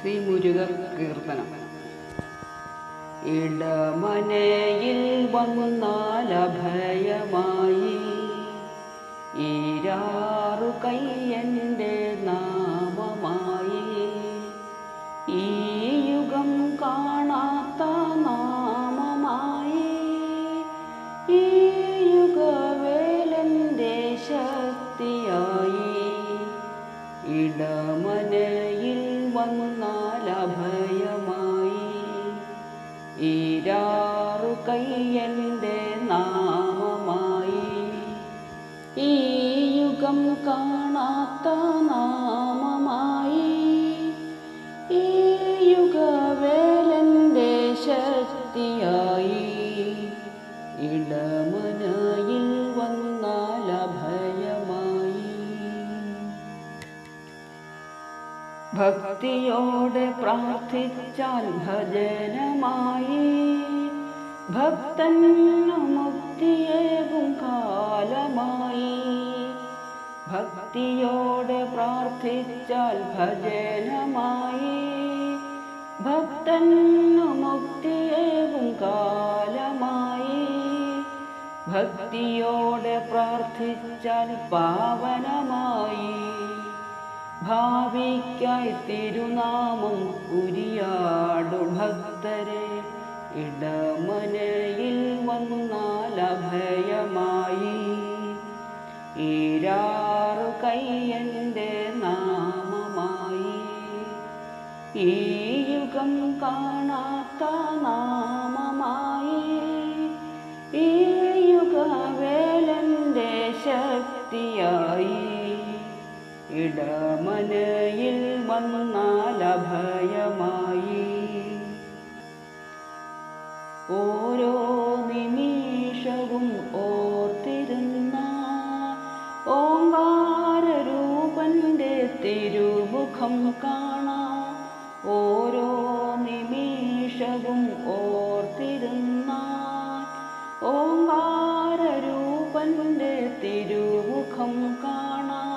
ശ്രീ മുരുക കീർത്തനം. ഇടമനയിൽ വന്നാലഭയമായി ഈരാറു കയ്യന്റെ നാമമായി. ഈ യുഗം കാണാത്ത നാമമായി. ഈ യുഗവേലന്റെ ശക്തിയായി. ഇടമനയിൽ വന്നാൽ ഈരാറു കയ്യന്റെ നാമമായി. ഈ യുഗം കാണാത്ത നാമമായി. ഈ ഭക്തിയോടെ പ്രാർത്ഥിച്ചാൽ ഭജനമായി ഭക്തന്നു മുക്തിയേകും കാലമായി ഭക്തിയോടെ പ്രാർത്ഥിച്ചാൽ ഭജനമായി ഭക്തന്നു മുക്തിയേകും കാലമായി ഭക്തിയോടെ പ്രാർത്ഥിച്ചാൽ പാവനമായി ഭാവിക്കായി തിരുനാമം ഉരിയാടു ഭക്തരെ. ഇടമനയിൽ വന്നാൽ അഭയമായി ഈരാറു കയ്യന്റെ നാമമായി. ഈ യുഗം കാണാത്ത നാമമായി. ഈ യുഗവേലന്റെ ശക്തിയായി. ഇടമനയിൽ വന്നാൽ അഭയമായി ഓരോ നിമിഷവും ഓർത്തിരുന്ന ഓങ്കാരൂപന്റെ തിരുമുഖം കാണാ. ഓരോ നിമിഷവും ഓർത്തിരുന്ന ഓങ്കാരൂപന്റെ തിരുമുഖം കാണാം.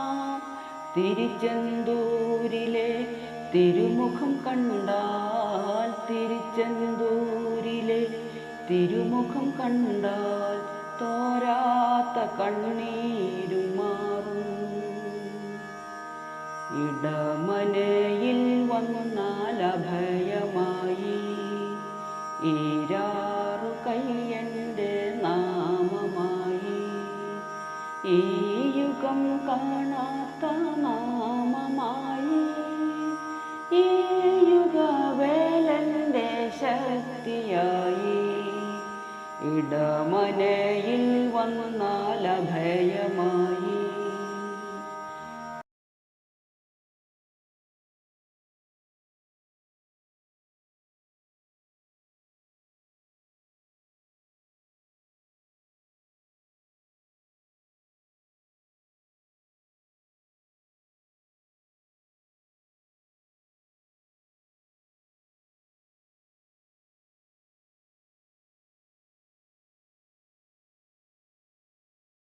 തിരിച്ചെന്തൂരിലെ തിരുമുഖം കണ്ടാൽ തിരിച്ചെന്തൂരിലെ തിരുമുഖം കണ്ടാൽ തോരാത്ത കണ്ണീരും മാറും. ഇടമനയിൽ വന്നാൽ അഭയമായി ഈരാറു കയ്യന്റെ നാമമായി. ഈ യുഗം കാണാത്ത നാമമായി ഈ യുഗവേലന്റെ ശക്തിയായി ഇടമനയിൽ വന്നാൽ അഭയ